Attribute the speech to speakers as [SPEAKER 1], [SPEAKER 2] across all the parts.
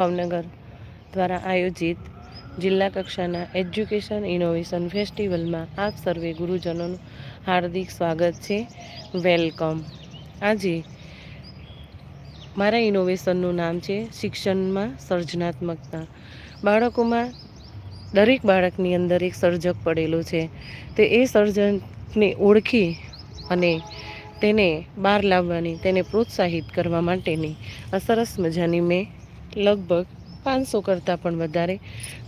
[SPEAKER 1] ભાવનગર દ્વારા આયોજિત જિલ્લા કક્ષાના એજ્યુકેશન ઇનોવેશન ફેસ્ટિવલમાં આપ સર્વે ગુરુજનોનું હાર્દિક સ્વાગત છે. વેલકમ. આજે મારા ઇનોવેશનનું નામ છે શિક્ષણમાં સર્જનાત્મકતા. બાળકોમાં દરેક બાળકની અંદર એક સર્જક પડેલું છે. તે એ સર્જનને ઓળખી અને તેને બહાર લાવવાની, તેને પ્રોત્સાહિત કરવા માટેની આ સરસ મજાની મેં લગભગ પાંચસો કરતાં પણ વધારે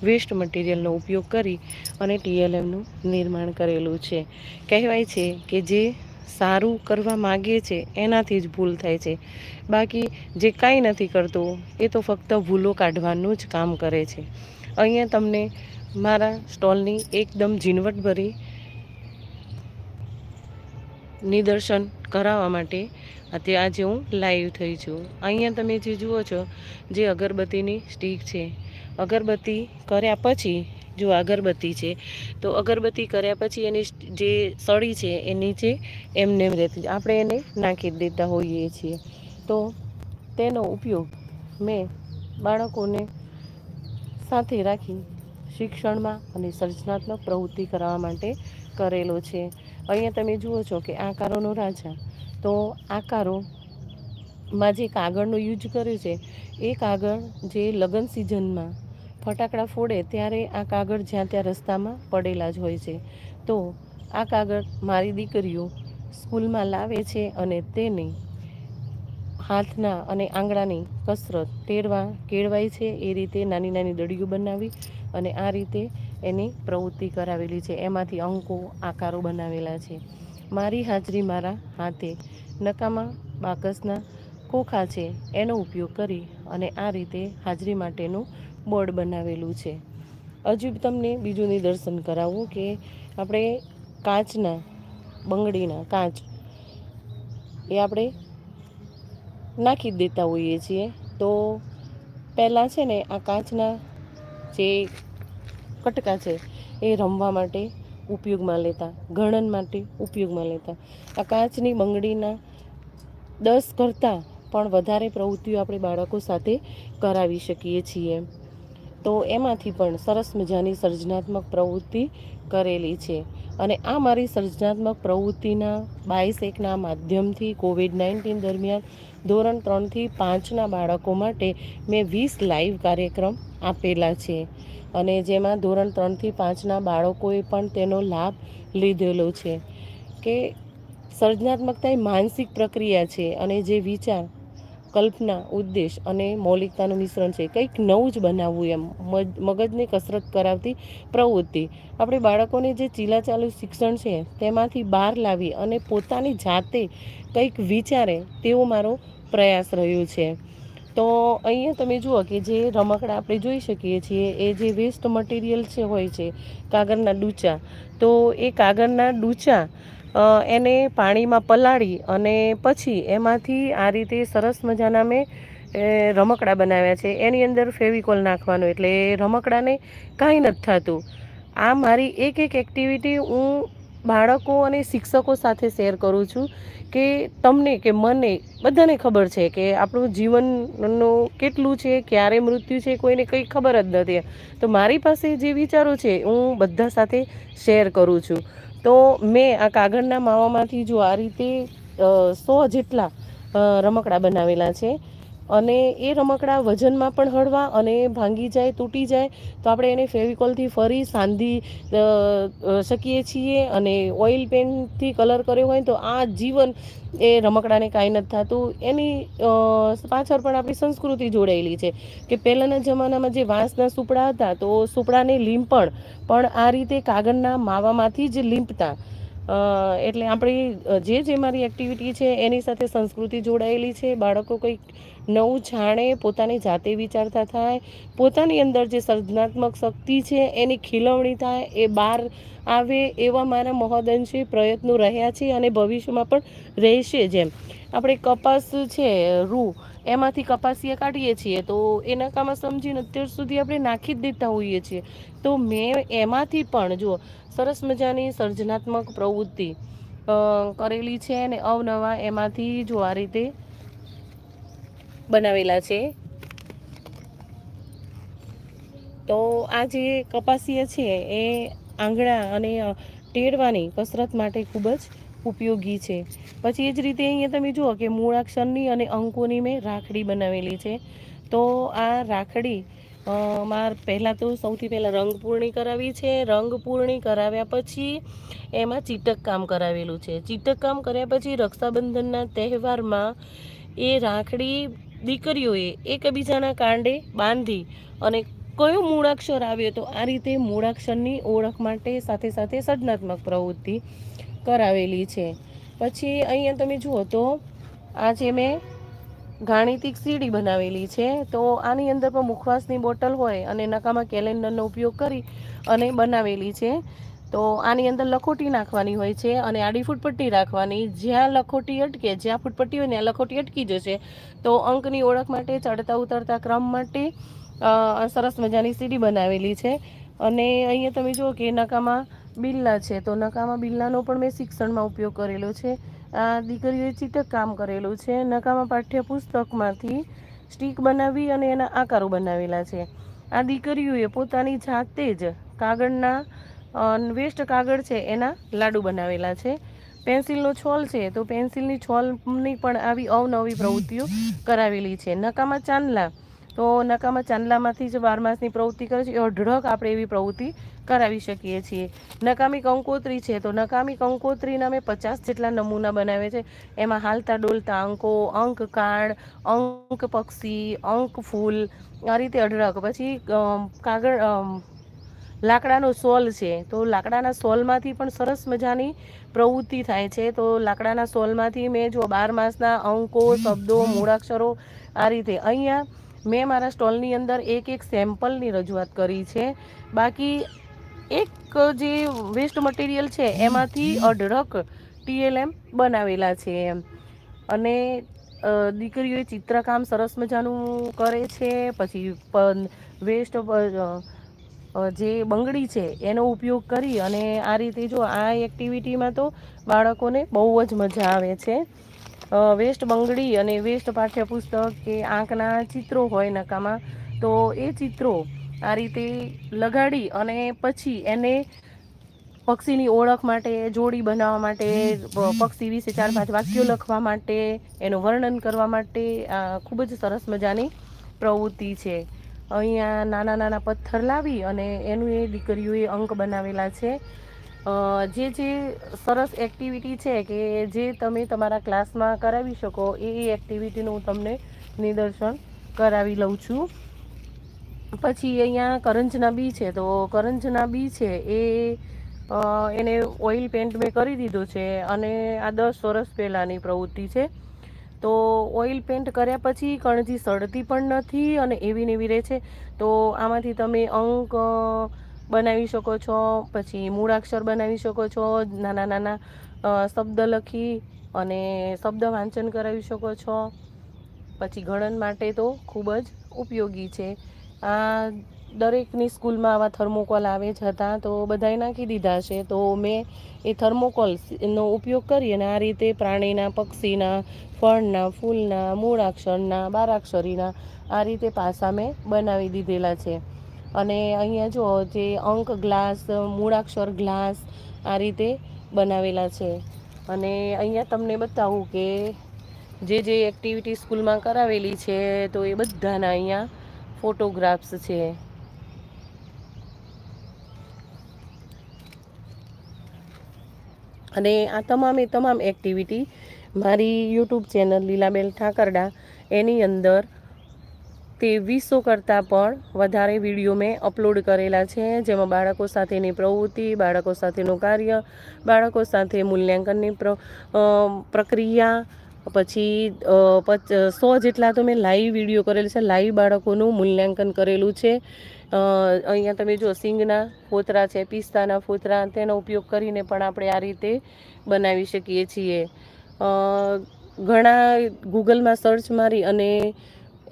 [SPEAKER 1] વેસ્ટ મટીરિયલનો ઉપયોગ કરી અને ટીએલએમનું નિર્માણ કરેલું છે. કહેવાય છે કે જે સારું કરવા માગે છે, એનાથી જ ભૂલ થાય છે. બાકી જે કાંઈ નથી કરતો, એ તો ફક્ત ભૂલો કાઢવાનું જ કામ કરે છે. અહીંયા તમને મારા સ્ટોલની એકદમ ઝીણવટભરી નિદર્શન કરાવવા માટે અત્યારે આજે હું લાઈવ થઈ છું. અહીંયા તમે જે જુઓ છો, જે અગરબત્તીની સ્ટીક છે, અગરબત્તી કર્યા પછી, જો અગરબત્તી છે, તો અગરબત્તી કર્યા પછી એની જે સળી છે, એ નીચે એમને એમ રહેતી. આપણે એને નાખી દેતા હોઈએ છીએ. તો તેનો ઉપયોગ મેં બાળકોને સાથે રાખી શિક્ષણમાં અને સર્જનાત્મક પ્રવૃત્તિ કરાવવા માટે કરેલો છે. અહીંયા તમે જુઓ છો કે આકારોનો રાજા. તો આકારોમાં જે કાગળનો યુઝ કર્યો છે એ કાગળ જે લગ્ન સિઝનમાં ફટાકડા ફોડે ત્યારે આ કાગળ જ્યાં ત્યાં રસ્તામાં પડેલા જ હોય છે. તો આ કાગળ મારી દીકરીઓ સ્કૂલમાં લાવે છે અને તેને હાથના અને આંગળાની કસરત તેડવા કેળવાય છે. એ રીતે નાની નાની દડીઓ બનાવી અને આ રીતે એની પ્રવૃત્તિ કરાવેલી છે. એમાંથી અંકો, આકારો બનાવેલા છે. મારી હાજરી મારા હાથે નકામા બાકસના ખોખા છે. એનો ઉપયોગ કરી અને આ રીતે હાજરી માટેનું બોર્ડ બનાવેલું છે. હજુ તમને બીજું નિદર્શન કરાવવું કે આપણે કાચના, બંગડીના કાચ એ આપણે નાખી દેતા હોઈએ છીએ. તો પહેલાં છે ને આ કાચના જે કટકા છે, એ રમવા માટે ઉપયોગમાં લેતા ગણન માટે ઉપયોગમાં લેતા. આ કાચની બંગડીના દસ કરતાં પણ વધારે પ્રવૃત્તિઓ આપણે બાળકો સાથે કરાવી શકીએ છીએ. તો એમાંથી પણ સરસ મજાની સર્જનાત્મક પ્રવૃત્તિ કરેલી છે. અને આ મારી સર્જનાત્મક પ્રવૃત્તિના બાઈસ એકના માધ્યમથી કોવિડ નાઇન્ટીન દરમિયાન ધોરણ ત્રણથી પાંચના બાળકો માટે મેં વીસ લાઈવ કાર્યક્રમ આપેલા છે. અને જેમાં ધોરણ ત્રણથી પાંચના બાળકોએ પણ તેનો લાભ લીધેલો છે. કે સર્જનાત્મકતા એ માનસિક પ્રક્રિયા છે અને જે વિચાર, કલ્પના, ઉદ્દેશ અને મૌલિકતાનું મિશ્રણ છે. કંઈક નવું જ બનાવવું એમ મગજને કસરત કરાવતી પ્રવૃત્તિ. આપણે બાળકોને જે ચીલાચાલુ શિક્ષણ છે તેમાંથી બહાર લાવી અને પોતાની જાતે કંઈક વિચારે તેવો મારો પ્રયાસ રહ્યો છે. તો અહીંયા તમે જુઓ કે જે રમકડા આપણે જોઈ શકીએ છીએ, એ જે વેસ્ટ મટીરિયલ છે હોય છે, કાગળના ડૂચા, તો એ કાગળના ડૂચા એને પાણીમાં પલાળી અને પછી એમાંથી આ રીતે સરસ મજાના મેં રમકડા બનાવ્યા છે. એની અંદર ફેવિકોલ નાખવાનો, એટલે રમકડાને કાંઈ નથી થતું. આ મારી એક એક એક્ટિવિટી હું બાળકો અને શિક્ષકો સાથે શેર કરું છું કે તમને કે મને બધાને ખબર છે કે આપણું જીવનનું કેટલું છે, ક્યારે મૃત્યુ છે, કોઈને કંઈ ખબર જ નથી. તો મારી પાસે જે વિચારો છે, હું બધા સાથે શેર કરું છું. તો મેં આ કાગળના માવામાંથી જો આ રીતે સો જેટલા રમકડા બનાવેલા છે અને એ રમકડા વજનમાં પણ હળવા અને ભાંગી જાય, તૂટી જાય, તો આપણે એને ફેવિકોલથી ફરી સાંધી શકીએ છીએ અને ઓઇલ પેન્ટથી કલર કર્યો હોય તો આ જીવન એ રમકડાને કાંઈ નથી થતું. એની પાછળ પણ આપણી સંસ્કૃતિ જોડાયેલી છે કે પહેલાંના જમાનામાં જે વાંસના સુપડા હતા તો સુપડાને લીંપણ પણ આ રીતે કાગળના માવામાંથી જ લીંપતા. એટલે આપણી જે જે મારી એક્ટિવિટી છે, એની સાથે સંસ્કૃતિ જોડાયેલી છે, બાળકો કંઈક નવું જાણે, પોતાની જાતે વિચારતા થાય, પોતાની અંદર જે સર્જનાત્મક શક્તિ છે, એની ખીલવણી થાય, એ બહાર આવે એવા મારા મહોદંશી પ્રયત્નો રહ્યા છે અને ભવિષ્યમાં પણ રહેશે જેમ. આપણે કપાસ છે, રૂ એમાંથી કપાસિયા કાઢીએ છીએ, તો એના કામાં સમજીને અત્યાર સુધી આપણે નાખી જ દેતા હોઈએ છીએ. તો મેં એમાંથી પણ જો સરસ મજાની સર્જનાત્મક પ્રવૃત્તિ કરેલી છે અને અવનવા એમાંથી જો આ રીતે બનાવેલા છે. તો આ જે કપાસિયા છે, એ આંગળા અને ટેડવાની કસરત માટે ખૂબ જ ઉપયોગી છે. પછી એ જ રીતે અહીંયા તમે જુઓ કે મૂળાક્ષરની અને અંકોની મેં રાખડી બનાવેલી છે. તો આ રાખડી માર પહેલાં તો સૌથી પહેલાં રંગપૂર્ણી કરાવી છે. રંગ પૂર્ણી કરાવ્યા પછી એમાં ચીટક કામ કરાવેલું છે. ચીટક કામ કર્યા પછી રક્ષાબંધનના તહેવારમાં એ રાખડી દીકરીઓએ એકબીજાના કાંડે બાંધી અને કયો મૂળાક્ષર આવ્યો તો આ રીતે મૂળાક્ષરની ઓળખ માટે સાથે સાથે સર્જનાત્મક પ્રવૃત્તિ કરાવેલી છે. પછી અહીંયા તમે જુઓ તો આ જે મેં ગાણિતિક સીડી બનાવેલી છે, તો આની અંદર પણ મુખવાસની બોટલ હોય અને નકામાં કેલેન્ડરનો ઉપયોગ કરી અને બનાવેલી છે. તો આની અંદર લખોટી નાખવાની હોય છે અને આડી ફૂટપટ્ટી રાખવાની. જ્યાં લખોટી અટકે, જ્યાં ફૂટપટ્ટી હોય ત્યાં લખોટી અટકી જશે. તો અંકની ઓળખ માટે, ચડતા ઉતરતા ક્રમ માટે સરસ મજાની સીડી બનાવેલી છે. અને અહીંયા તમે જુઓ કે નકામા બિલ્લા છે. તો નકામા બિલ્લાનો પણ મેં શિક્ષણમાં ઉપયોગ કરેલો છે. આ દીકરીઓએ ચીટક કામ કરેલું છે. નકામા પાઠ્યપુસ્તકમાંથી સ્ટીક બનાવી અને એના આકારો બનાવેલા છે. આ દીકરીઓએ પોતાની જાતે જ કાગળના વેસ્ટ કાગળ છે એના લાડુ બનાવેલા છે. પેન્સિલનો છોલ છે તો પેન્સિલની છોલની પણ આવી અવનવી પ્રવૃત્તિઓ કરાવેલી છે. નકામા ચાંદલા તો નકામા ચાંદલામાંથી જે બાર માસની પ્રવૃત્તિ કરે છે. એ અઢળક આપણે એવી પ્રવૃત્તિ કરાવી શકીએ છીએ. નકામી કંકોત્રી છે તો નકામી કંકોત્રીના મેં પચાસ જેટલા નમૂના બનાવે છે. એમાં હાલતા ડોલતા અંકો, અંક કાર્ડ અંક પક્ષી, અંક ફૂલ આ રીતે અઢળક. પછી કાગળ લાકડાનો સોલ છે તો લાકડાના સોલમાંથી પણ સરસ મજાની પ્રવૃત્તિ થાય છે. તો લાકડાના સોલમાંથી મેં જો બાર માસના અંકો, શબ્દો, મૂળાક્ષરો આ રીતે અહીંયા મેં મારા સ્ટોલની અંદર એક એક સેમ્પલની રજૂઆત કરી છે. બાકી એક જે વેસ્ટ મટીરિયલ છે, એમાંથી અઢળક ટીએલએમ બનાવેલા છે. એમ અને દીકરીઓએ ચિત્રકામ સરસ મજાનું કરે છે, પછી વેસ્ટ જે બંગડી છે, એનો ઉપયોગ કરી અને આ રીતે જો આ એક્ટિવિટીમાં તો બાળકોને બહુ જ મજા આવે છે. વેસ્ટ બંગડી અને વેસ્ટ પાઠ્યપુસ્તક કે આંકના ચિત્રો હોય નકામાં, તો એ ચિત્રો આ રીતે લગાડી અને પછી એને પક્ષીની ઓળખ માટે, જોડી બનાવવા માટે પક્ષી વિશે ચાર પાંચ વાક્યો લખવા માટે, એનું વર્ણન કરવા માટે ખૂબ જ સરસ મજાની પ્રવૃત્તિ છે. અહીંયા નાના નાના પથ્થર લાવી અને એનું એ દીકરીઓએ અંક બનાવેલા છે. જે જે સરસ એક્ટિવિટી છે કે જે તમે તમારા ક્લાસમાં કરાવી શકો, એ એક્ટિવિટીનું હું તમને નિદર્શન કરાવી લઉં છું. પછી અહીંયા કરંજના બી છે, તો કરંજના બી છે એ એને ઓઇલ પેન્ટ મેં કરી દીધું છે અને આ દસ વર્ષ પહેલાંની પ્રવૃત્તિ છે. તો ઓઇલ પેન્ટ કર્યા પછી કણજી સડતી પણ નથી અને એવી ને એવી રહે છે. તો આમાંથી તમે અંક બનાવી શકો છો, પછી મૂળાક્ષર બનાવી શકો છો, નાના નાના શબ્દ લખી અને શબ્દ વાંચન કરાવી શકો છો. પછી ગણન માટે તો ખૂબ જ ઉપયોગી છે. આ દરેકની સ્કૂલમાં આવા થર્મોકોલ આવે જ હતા, તો બધાએ નાખી દીધા છે. તો મેં એ થર્મોકોલનો ઉપયોગ કરી અને આ રીતે પ્રાણીના, પક્ષીના, ફળના, ફૂલના, મૂળાક્ષરના, બારાક્ષરીના આ રીતે પાસા મેં બનાવી દીધેલા છે. અને અહીંયા જો જે અંક ગ્લાસ, મૂળાક્ષર ગ્લાસ આ રીતે બનાવેલા છે. અને અહીંયા તમને બતાવું કે જે જે એક્ટિવિટી સ્કૂલમાં કરાવેલી છે, તો એ બધાના અહીંયા ફોટોગ્રાફ્સ છે. અને આ તમામે તમામ એક્ટિવિટી મારી યુટ્યુબ ચેનલ લીલાબેલ ઠાકરડા એની અંદર ત્રેવીસો કરતાં પણ વધારે વીડિયો મેં અપલોડ કરેલા છે. જેમાં બાળકો સાથેની પ્રવૃત્તિ, બાળકો સાથેનું કાર્ય, બાળકો સાથે મૂલ્યાંકનની પ્રક્રિયા, પછી સો જેટલા તો મેં લાઈવ વીડિયો કરેલ છે. લાઈવ બાળકોનું મૂલ્યાંકન કરેલું છે. અહીંયા તમે જો સિંગના ફોતરા છે, પિસ્તાના ફોતરા, તેનો ઉપયોગ કરીને પણ આપણે આ રીતે બનાવી શકીએ છીએ. ઘણા ગૂગલમાં સર્ચ મારી અને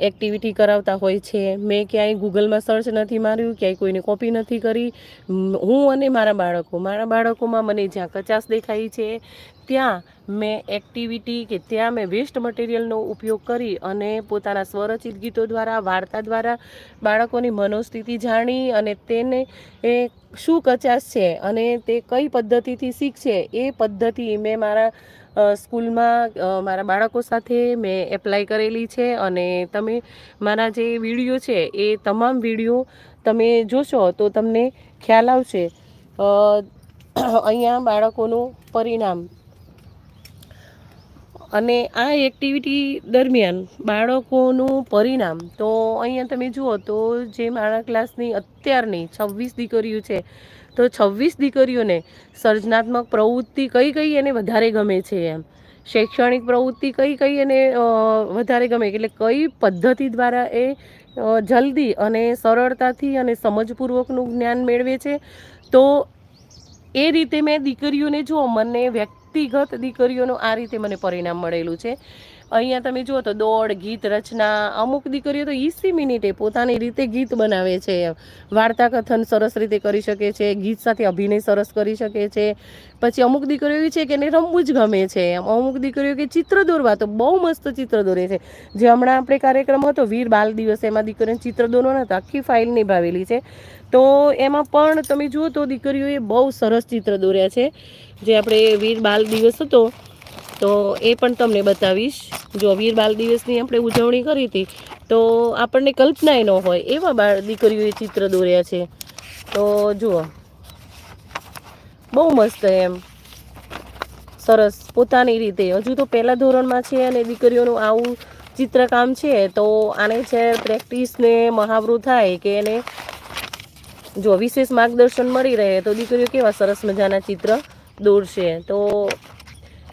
[SPEAKER 1] એક્ટિવિટી કરાવતા હોય છે. મેં ક્યાંય ગૂગલમાં સર્ચ નથી માર્યું, ક્યાંય કોઈને કોપી નથી કરી. હું અને મારા બાળકો, મારા બાળકોમાં મને જ્યાં કચાશ દેખાય છે ત્યાં મેં એક્ટિવિટી કે ત્યાં મેં વેસ્ટ મટીરિયલનો ઉપયોગ કરી અને પોતાના સ્વરચિત ગીતો દ્વારા, વાર્તા દ્વારા બાળકોની મનોસ્થિતિ જાણી અને તેને એ શું કચાશ છે અને તે કઈ પદ્ધતિથી શીખશે એ પદ્ધતિ મેં મારા સ્કૂલમાં મારા બાળકો સાથે મેં એપ્લાય કરેલી છે અને તમે મારા જે વીડિયો છે એ તમામ વીડિયો તમે જોશો તો તમને ખ્યાલ આવશે. અહીંયા બાળકોનું પરિણામ અને આ એક્ટિવિટી દરમિયાન બાળકોનું પરિણામ, તો અહીંયા તમે જુઓ તો જે મારા ક્લાસની અત્યારની છવ્વીસ દીકરીઓ છે, તો છવ્વીસ દીકરીઓને સર્જનાત્મક પ્રવૃત્તિ કઈ કઈ એને વધારે ગમે છે એમ? શૈક્ષણિક પ્રવૃત્તિ કઈ કઈ એને વધારે ગમે? એટલે કઈ પદ્ધતિ દ્વારા એ જલ્દી અને સરળતાથી અને સમજપૂર્વકનું જ્ઞાન મેળવે છે? તો એ રીતે મેં દીકરીઓને જો મને વ્યક્તિગત દીકરીઓનું આ રીતે મને પરિણામ મળેલું છે. અહીંયા તમે જુઓ તો દોડ, ગીત, રચના, અમુક દીકરીઓ તો ઈસી મિનિટે પોતાની રીતે ગીત બનાવે છે. વાર્તા કથન સરસ રીતે કરી શકે છે, ગીત સાથે અભિનય સરસ કરી શકે છે. પછી અમુક દીકરીઓ એવી છે કે એને રમવું જ ગમે છે. અમુક દીકરીઓ કે ચિત્ર દોરવા તો બહુ મસ્ત ચિત્ર દોરે છે. જે હમણાં આપણે કાર્યક્રમ હતો, વીર બાલ દિવસ, એમાં દીકરીઓને ચિત્ર દોરવાના તો આખી ફાઇલ નિભાવેલી છે. તો એમાં પણ તમે જુઓ તો દીકરીઓએ બહુ સરસ ચિત્ર દોર્યા છે. જે આપણે વીર બાલ દિવસ હતો, તો એ પણ તમને બતાવીશ. જો વીર બાલ દિવસની આપણે ઉજવણી કરી હતી, તો આપણને કલ્પનાય ન હોય એવા બાળ દીકરીઓએ ચિત્ર દોર્યા છે. તો જુઓ. બહુ મસ્ત એમ. સરસ. પોતાની રીતે. હજુ તો પહેલાં ધોરણમાં છે અને દીકરીઓનું આવું ચિત્રકામ છે, તો આને છે પ્રેક્ટિસને મહાવરું થાય કે એને જો વિશેષ માર્ગદર્શન મળી રહે તો દીકરીઓ કેવા સરસ મજાના ચિત્ર દોરશે. તો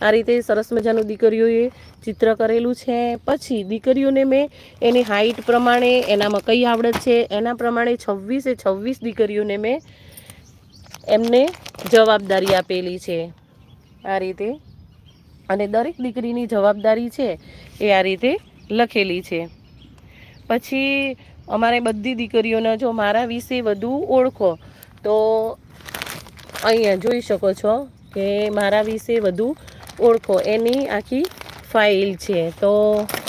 [SPEAKER 1] આ રીતે સરસ મજાનું દીકરીઓએ ચિત્ર કરેલું છે. પછી દીકરીઓને મેં એની હાઈટ પ્રમાણે, એનામાં કઈ આવડત છે, એના પ્રમાણે છવ્વીસે છવ્વીસ દીકરીઓને મેં એમને જવાબદારી આપેલી છે. આ રીતે. અને દરેક દીકરીની જવાબદારી છે એ આ રીતે લખેલી છે. પછી અમારે બધી દીકરીઓને જો મારા વિશે વધુ ઓળખો, તો અહીંયા જોઈ શકો છો કે મારા વિશે વધુ ઓળખો. એની આખી ફાઇલ છે. તો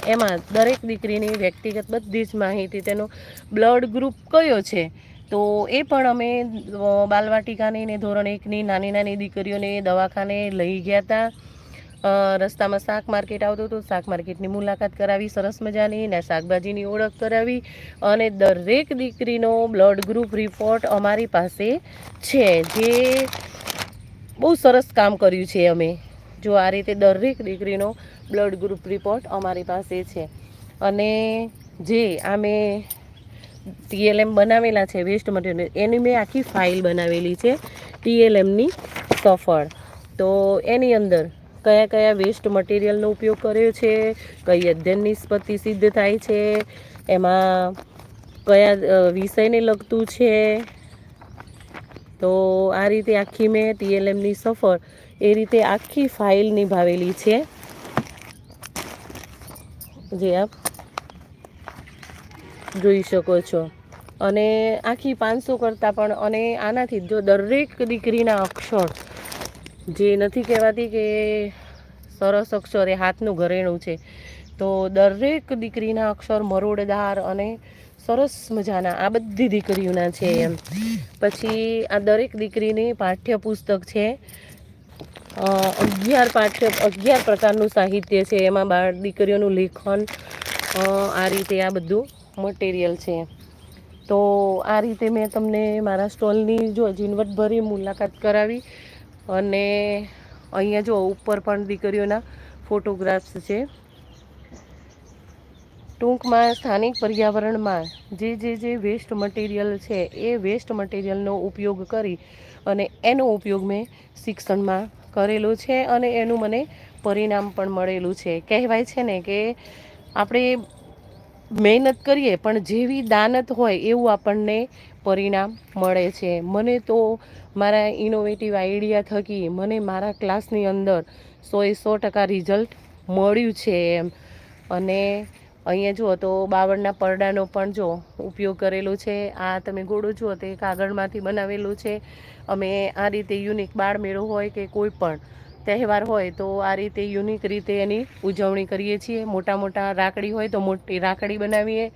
[SPEAKER 1] એમાં દરેક દીકરીની વ્યક્તિગત બધી જ માહિતી, તેનો બ્લડ ગ્રુપ કયો છે, તો એ પણ અમે બાલવાટિકાની ને ધોરણ એકની નાની નાની દીકરીઓને દવાખાને લઈ ગયા હતા રસ્તામાં શાક માર્કેટ આવતું હતું. શાક માર્કેટની મુલાકાત કરાવી, સરસ મજાની ને શાકભાજીની ઓળખ કરાવી અને દરેક દીકરીનો બ્લડ ગ્રુપ રિપોર્ટ અમારી પાસે છે, જે બહુ સરસ કામ કર્યું છે અમે. જો આ રીતે દરેક દીકરીનો બ્લડ ગ્રુપ રિપોર્ટ અમારી પાસે છે. અને જે આ મેં ટીએલએમ બનાવેલા છે, વેસ્ટ મટીરિયલ, એની મેં આખી ફાઇલ બનાવેલી છે, ટીએલએમની સફળ. તો એની અંદર કયા કયા વેસ્ટ મટીરિયલનો ઉપયોગ કર્યો છે, કઈ અધ્યયન નિષ્પત્તિ સિદ્ધ થાય છે, એમાં કયા વિષયને લગતું છે. તો આ રીતે આખી મેં ટીએલએમની સફર એ રીતે આખી ફાઇલ નિભાવેલી છે. જે આપ જોઈ શકો છો. અને આખી પાંચસો કરતાં પણ અને આનાથી જો દરેક દીકરીના અક્ષર જે નથી કહેવાતી કે સરસ અક્ષર એ હાથનું ઘરેણું છે. તો દરેક દીકરીના અક્ષર મરોડદાર અને સરસ મજાના, આ બધી દીકરીઓના છે એમ. પછી આ દરેક દીકરીની પાઠ્યપુસ્તક છે. અગિયાર પાઠ્ય, અગિયાર પ્રકારનું સાહિત્ય છે. એમાં બાળ દીકરીઓનું લેખન આ રીતે આ બધું મટીરિયલ છે. તો આ રીતે મેં તમને મારા સ્ટોલની જો ઝીણવટભરી મુલાકાત કરાવી. અને અહીંયા જો ઉપર પણ દીકરીઓના ફોટોગ્રાફ્સ છે. ટૂંકમાં સ્થાનિક પર્યાવરણમાં જે જે જે વેસ્ટ મટીરિયલ છે, એ વેસ્ટ મટીરિયલનો ઉપયોગ કરી અને એનો ઉપયોગ મેં શિક્ષણમાં કરેલો છે અને એનું મને પરિણામ પણ મળેલું છે. કહેવાય છે ને કે આપણે મહેનત કરીએ, પણ જેવી દાનત હોય એવું આપણને પરિણામ મળે છે. મને તો મારા ઇનોવેટિવ આઈડિયા થકી, મને મારા ક્લાસની અંદર સોએ સો ટકા રિઝલ્ટ મળ્યું છે એમ. અને અહીંયા જુઓ તો બાવળના પરડાનો પણ જો ઉપયોગ કરેલો છે, આ તમે ગોળો જુઓ તે કાગળમાંથી બનાવેલું છે. અમે આ રીતે યુનિક બાળ મેળો હોય કે કોઈ પણ તહેવાર હોય તો આ રીતે યુનિક રીતે એની ઉજવણી કરીએ છીએ. મોટા મોટા રાખડી હોય તો મોટી રાખડી બનાવીએ.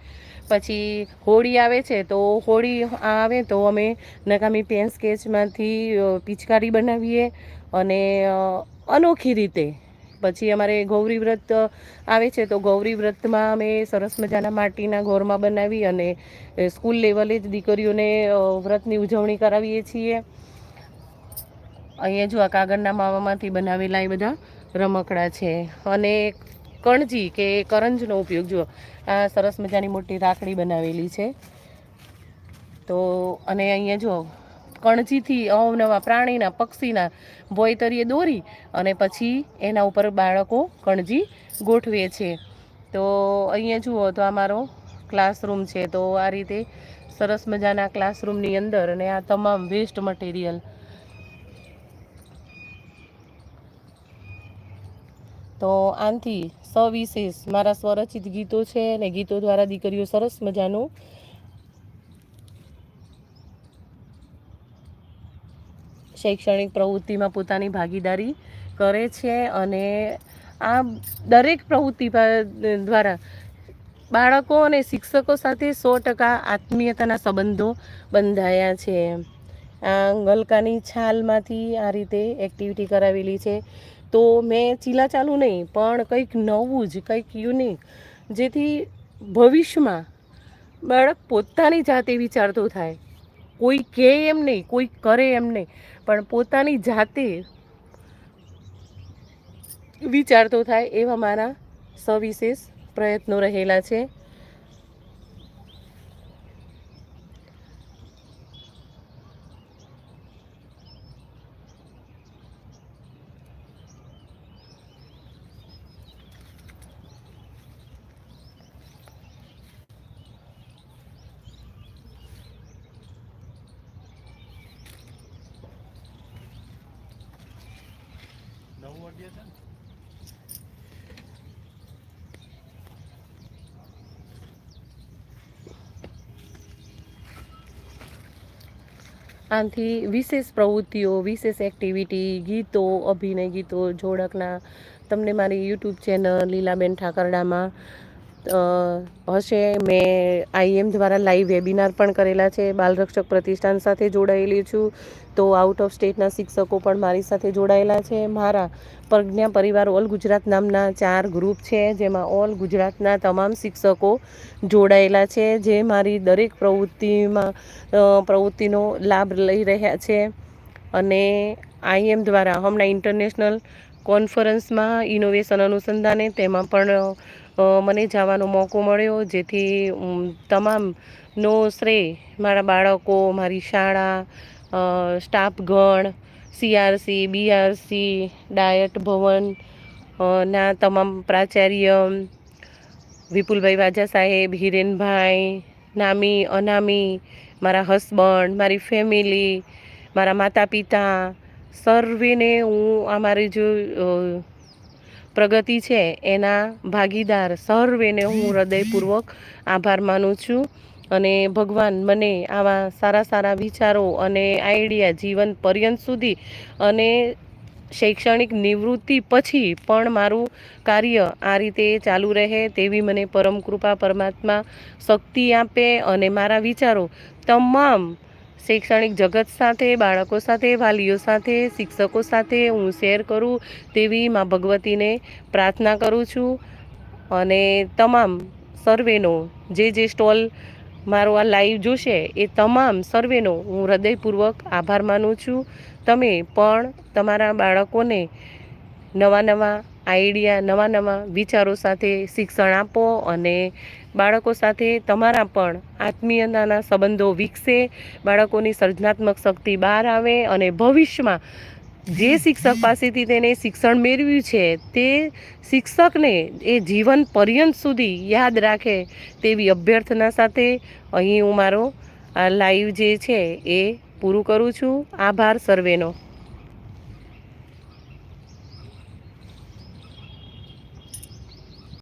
[SPEAKER 1] પછી હોળી આવે છે તો હોળી આવે તો અમે નકામી પેન સ્કેચમાંથી પિચકારી બનાવીએ અને અનોખી રીતે. પછી અમારે ગૌરી વ્રત આવે છે તો ગૌરી વ્રતમાં અમે સરસ મજાના માટીના ઘોરમાં બનાવી અને સ્કૂલ લેવલે જ દીકરીઓને વ્રતની ઉજવણી કરાવીએ છીએ. અહીંયા જો આ કાગળના માવામાંથી બનાવેલા એ બધા રમકડા છે. અને કણજી કે કરંજનો ઉપયોગ, જુઓ, આ સરસ મજાની મોટી રાખડી બનાવેલી છે. તો અને અહીંયા જો કણજીથી અવનવા પ્રાણીના પક્ષીના ભોયતરીએ દોરી અને પછી એના ઉપર બાળકો કણજી ગોઠવે છે. તો અહીંયા જુઓ તો આ મારો ક્લાસરૂમ છે. તો આ રીતે સરસ મજાના ક્લાસરૂમની અંદર અને આ તમામ વેસ્ટ મટીરિયલ તો આનાથી સવિશેષ મારા સ્વરચિત ગીતો છે અને ગીતો દ્વારા દીકરીઓ સરસ મજાનું શૈક્ષણિક પ્રવૃત્તિમાં પોતાની ભાગીદારી કરે છે અને આ દરેક પ્રવૃત્તિ દ્વારા બાળકો અને શિક્ષકો સાથે સો ટકા આત્મીયતાના સંબંધો બંધાયા છે. આ ગલકાની છાલમાંથી આ રીતે એક્ટિવિટી કરાવેલી છે. તો મેં ચીલા ચાલુ નહીં, પણ કંઈક નવું જ, કંઈક યુનિક જેથી ભવિષ્યમાં બાળક પોતાની જાતે વિચારતો થાય. કોઈ કહે એમ નહીં, કોઈ કરે એમ નહીં, પણ પોતાની જાતે વિચારતો થાય એવા મારા સવિશેષ પ્રયત્નો રહેલા છે
[SPEAKER 2] નવું અડ્યા છે ને
[SPEAKER 1] આનાથી વિશેષ પ્રવૃત્તિઓ, વિશેષ એક્ટિવિટી ગીતો, અભિનય ગીતો, જોડકના, તમને મારી યુટ્યુબ ચેનલ લીલાબેન ઠાકરડામાં હશે. મેં આઈએમ દ્વારા લાઈવ વેબિનાર પણ કરેલા છે. બાલરક્ષક પ્રતિષ્ઠાન સાથે જોડાયેલી છું. તો આઉટ ઓફ સ્ટેટના શિક્ષકો પણ મારી સાથે જોડાયેલા છે. મારા પ્રજ્ઞા પરિવાર ઓલ ગુજરાત નામના ચાર ગ્રુપ છે, જેમાં ઓલ ગુજરાતના તમામ શિક્ષકો જોડાયેલા છે, જે મારી દરેક પ્રવૃત્તિમાં પ્રવૃત્તિનો લાભ લઈ રહ્યા છે. અને આઈએમ દ્વારા હમણાં ઇન્ટરનેશનલ કોન્ફરન્સમાં ઇનોવેશન અનુસંધાને તેમાં પણ મને જવાનો મોકો મળ્યો, જેથી તમામનો શ્રેય મારા બાળકો, મારી શાળા સ્ટાફગણ સીઆરસી બીઆરસી ડાયટ ભવન ના તમામ પ્રાચાર્ય, વિપુલભાઈ વાજા સાહેબ, હિરેનભાઈ, નામી, અનામી, મારા હસબન્ડ મારી ફેમિલી મારા માતા પિતા સર્વેને હું આ મારી જો પ્રગતિ છે, એના ભાગીદાર સર્વેને હું હૃદયપૂર્વક આભાર માનું છું અને ભગવાન મને આવા સારા સારા વિચારો અને આઈડિયા જીવન પર્યંત સુધી અને શૈક્ષણિક નિવૃત્તિ પછી પણ મારું કાર્ય આ રીતે ચાલુ રહે તેવી મને પરમ કૃપા પરમાત્મા શક્તિ આપે અને મારા વિચારો તમામ શૈક્ષણિક જગત સાથે, બાળકો સાથે, વાલીઓ સાથે, શિક્ષકો સાથે હું શેર કરું તેવી મા ભગવતીને પ્રાર્થના કરું છું. અને તમામ સર્વેનો, જે જે સ્ટોલ મારો આ લાઈવ જોશે, એ તમામ સર્વેનો હું હૃદયપૂર્વક આભાર માનું છું. તમે પણ તમારા બાળકોને નવા નવા આઈડિયા, નવા નવા વિચારો સાથે શિક્ષણ આપો અને બાળકો સાથે તમારા પણ આત્મીયતાના સંબંધો વિકસે, બાળકોની સર્જનાત્મક શક્તિ બહાર આવે અને ભવિષ્યમાં જે શિક્ષક પાસેથી તેને શિક્ષણ મેળવ્યું છે, તે શિક્ષકને એ જીવન પર્યંત સુધી યાદ રાખે તેવી અભ્યર્થના સાથે અહીં હું મારો આ લાઈવ જે છે એ પૂરું કરું છું. આભાર સર્વેનો.